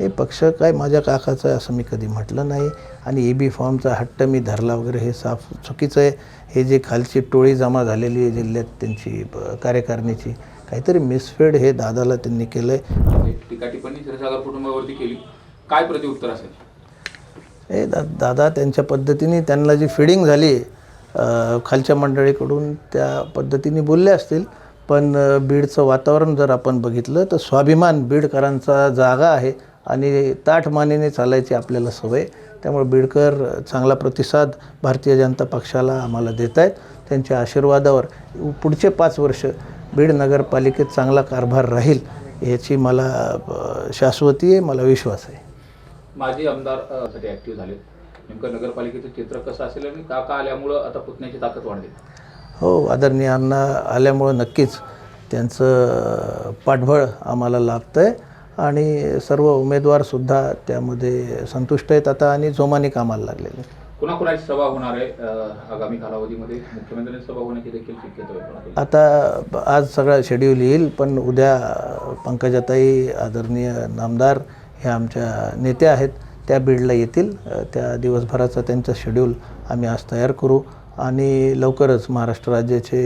हे पक्ष काय माझ्या काकाचं आहे असं मी कधी म्हटलं नाही. आणि ए बी फॉर्मचा हट्ट मी धरला वगैरे हे साफ चुकीचं आहे. हे जे खालची टोळी जमा झालेली आहे जिल्ह्यात त्यांची कार्यकारिणीची काहीतरी मिसफेड हे दादाला त्यांनी केलं आहे टीका टिप्पणी क्षीरसागर कुटुंबावरती केली. काय प्रतिउत्तर असेल? हे दा दादा त्यांच्या पद्धतीने त्यांना जी फिडिंग झाली खालच्या मंडळीकडून त्या पद्धतीने बोलले असतील. पण बीडचं वातावरण जर आपण बघितलं तर स्वाभिमान बीडकरांचा जागा आहे. आणि ताठ मानेने चालायची आपल्याला सवय. त्यामुळे बीडकर चांगला प्रतिसाद भारतीय जनता पक्षाला आम्हाला देत आहेत. त्यांच्या आशीर्वादावर पुढचे पाच वर्ष बीड नगरपालिकेत चांगला कारभार राहील याची मला शाश्वती आहे मला विश्वास आहे. माजी आमदारसाठी ऍक्टिव्ह झाले. नेमकं नगरपालिकेचं चित्र कसं असेल आणि काका आल्यामुळं आता पुतण्याची ताकद वाढली? हो आदरणीय अण्णा आल्यामुळं नक्कीच त्यांचं पाठबळ आम्हाला लाभतं आहे आणि सर्व उमेदवारसुद्धा त्यामध्ये संतुष्ट आहेत आता आणि जोमाने कामाला लागलेले कुणाकुणाची सभा होणार आहे आगामी कालावधीमध्ये? मुख्यमंत्र्यांची सभा होण्याची देखील शक्यता आहे कोणाकडे? आता आज सगळा शेड्यूल येईल पण उद्या पंकजाताई आदरणीय नामदार हे आमच्या नेत्या आहेत त्या बीडला येतील. त्या दिवसभराचा त्यांचा शेड्यूल आम्ही आज तयार करू. आणि लवकरच महाराष्ट्र राज्याचे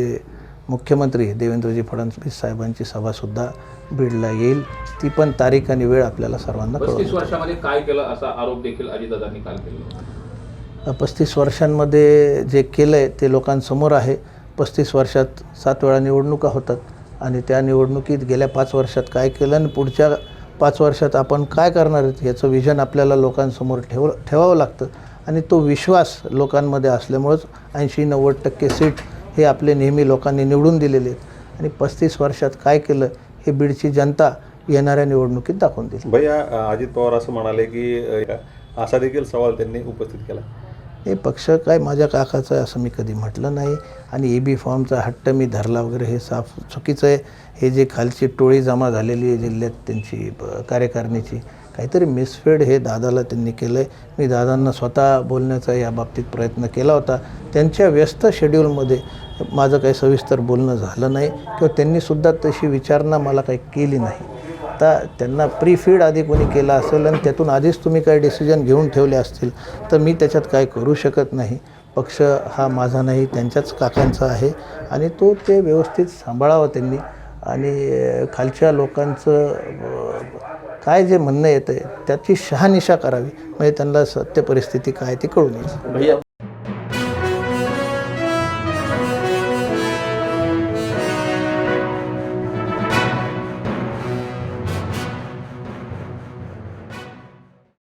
मुख्यमंत्री देवेंद्रजी फडणवीस साहेबांची सभासुद्धा बीडला येईल. ती पण तारीख आणि वेळ आपल्याला सर्वांना वर्षामध्ये काय केलं असा आरोप देखील अजितदादांनी काल केला पस्तीस वर्षांमध्ये जे केलं आहे ते लोकांसमोर आहे. पस्तीस वर्षात सात वेळा निवडणुका होतात आणि त्या निवडणुकीत गेल्या पाच वर्षात काय केलं आणि पुढच्या पाच वर्षात आपण काय करणार आहेत याचं विजन आपल्याला लोकांसमोर ठेव ठेवावं लागतं. आणि तो विश्वास लोकांमध्ये असल्यामुळंच ऐंशी नव्वद टक्के सीट हे आपले नेहमी लोकांनी निवडून दिलेले आहेत. आणि पस्तीस वर्षात काय केलं हे बीडची जनता येणाऱ्या निवडणुकीत दाखवून देईल भैया अजित पवार असं म्हणाले की असा देखील सवाल त्यांनी उपस्थित केला. हे पक्ष काय माझ्या काकाचं आहे असं मी कधी म्हटलं नाही. आणि ए बी फॉर्मचा हट्ट मी धरला वगैरे हे साफ चुकीचं आहे. हे जे खालची टोळी जमा झालेली आहे जिल्ह्यात त्यांची कार्यकारिणीची काहीतरी मिसफेड हे दादाला त्यांनी केलं आहे मी दादांना स्वतः बोलण्याचा या बाबतीत प्रयत्न केला होता. त्यांच्या व्यस्त शेड्यूलमध्ये माझं काही सविस्तर बोलणं झालं नाही किंवा त्यांनीसुद्धा तशी विचारणा मला काही केली नाही. तर त्यांना प्री फीड आधी कोणी केला असेल आणि त्यातून आधीच तुम्ही काही डिसिजन घेऊन ठेवले असतील तर मी त्याच्यात काय करू शकत नाही. पक्ष हा माझा नाही त्यांच्याच काकांचा आहे आणि तो ते व्यवस्थित सांभाळावं त्यांनी. आणि खालच्या लोकांचं काय जे म्हणणं येतं आहे त्याची शहानिशा करावी. म्हणजे त्यांना सत्य परिस्थिती काय ती कळून येईल भैया